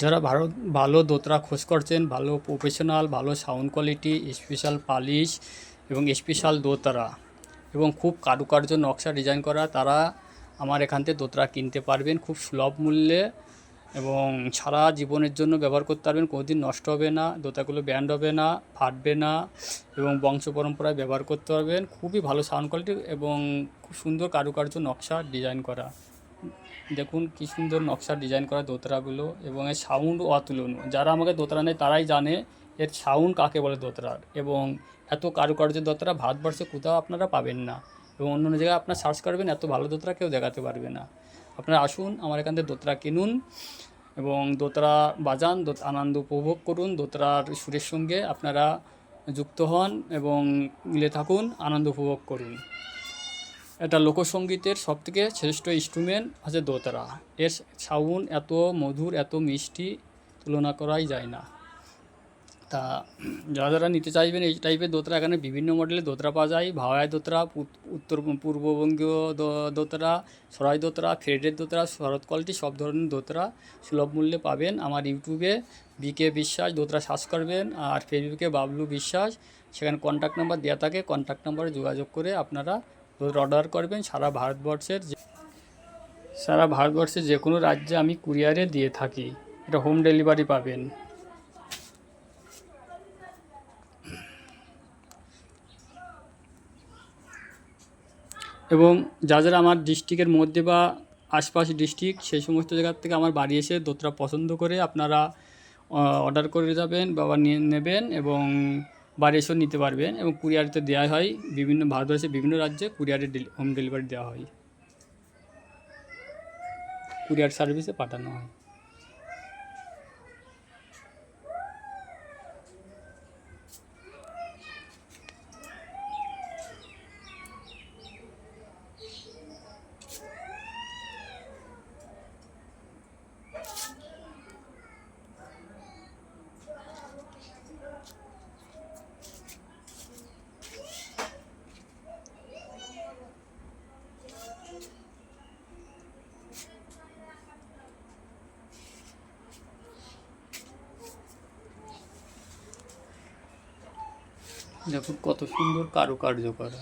যারা ভালো ভালো দোতরা খোঁজ করছেন, ভালো প্রফেশনাল ভালো সাউন্ড কোয়ালিটি স্পেশাল পালিশ এবং স্পেশাল দোতারা এবং খুব কারুকার্য নকশা ডিজাইন করা, তারা আমার এখান থেকে দোতরা কিনতে পারবেন খুব সুলভ মূল্যে এবং সারা জীবনের জন্য ব্যবহার করতে পারবেন, কোনোদিন নষ্ট হবে না দোতাগুলো ব্যান্ড হবে না, ফাটবে না এবং বংশ পরম্পরায় ব্যবহার করতে পারবেন, খুবই ভালো সাউন্ড কোয়ালিটি এবং খুব সুন্দর কারুকার্য নকশা ডিজাইন করা। দেখুন কি সুন্দর নকশা ডিজাইন করা দোতরাগুলো এবং এর সাউন্ড অতুলনীয়। যারা আমাকে দোতরা নেয়, তারাই জানে এর সাউন্ড কাকে বলে দোতরার এবং এত কারুকার্যের দোতরা ভারতবর্ষে কোথাও আপনারা পাবেন না এবং অন্য অন্য জায়গায় আপনার সার্চ করবেন, এত ভালো দোতরা কেউ দেখাতে পারবে না। আপনারা আসুন, আমার এখান থেকে দোতরা কিনুন এবং দোতরা বাজান, দোত- আনন্দ উপভোগ করুন দোতরার সুরের সঙ্গে আপনারা যুক্ত হন এবং মিলে থাকুন, আনন্দ উপভোগ করুন। এটা লোকসঙ্গীতের সবথেকে শ্রেষ্ঠ ইনস্ট্রুমেন্ট হচ্ছে দোতারা। এর সাউন্ড এত মধুর, এত মিষ্টি, তুলনা করাই যায় না। তা যারা যারা নিতে চাইবেন এই টাইপের দোতরা, এখানে বিভিন্ন মডেলের দোতরা পাওয়া যায়। ভাওয়াই দোতরা উত্তর, পূর্ববঙ্গীয় দোতরা, সরাই দোতরা ফ্রেডের দোতরা, শরৎ কোয়ালিটি সব ধরনের দোতরা সুলভ মূল্যে পাবেন। আমার ইউটিউবে বিকে বিশ্বাস দোতরা সার্চ করবেন আর ফেসবুকে বাবলু বিশ্বাস। সেখানে কন্ট্যাক্ট নাম্বার দেওয়া থাকে। কন্ট্যাক্ট নাম্বারে যোগাযোগ করে আপনারা অর্ডার করবেন সারা ভারতবর্ষের সারা ভারতবর্ষের যে কোনো রাজ্যে আমি কুরিয়ারে দিয়ে থাকি। এটা হোম ডেলিভারি পাবেন। এবং যা যারা আমার ডিস্ট্রিক্টের মধ্যে বা আশপাশ ডিস্ট্রিক্ট সেই সমস্ত জায়গার থেকে আমার বাড়ি এসে দোতরা পছন্দ করে আপনারা অর্ডার করে যাবেন বা নিয়ে নেবেন এবং বাড়ি রেশন নিতে পারবেন এবং কুরিয়ারিতে দেওয়া হয়। বিভিন্ন ভারতবর্ষের বিভিন্ন রাজ্যে কুরিয়ারে হোম ডেলিভারি দেওয়া হয়। কুরিয়ার সার্ভিসে পাঠানো হয়। দেখুন কত সুন্দর কারুকার্য করা।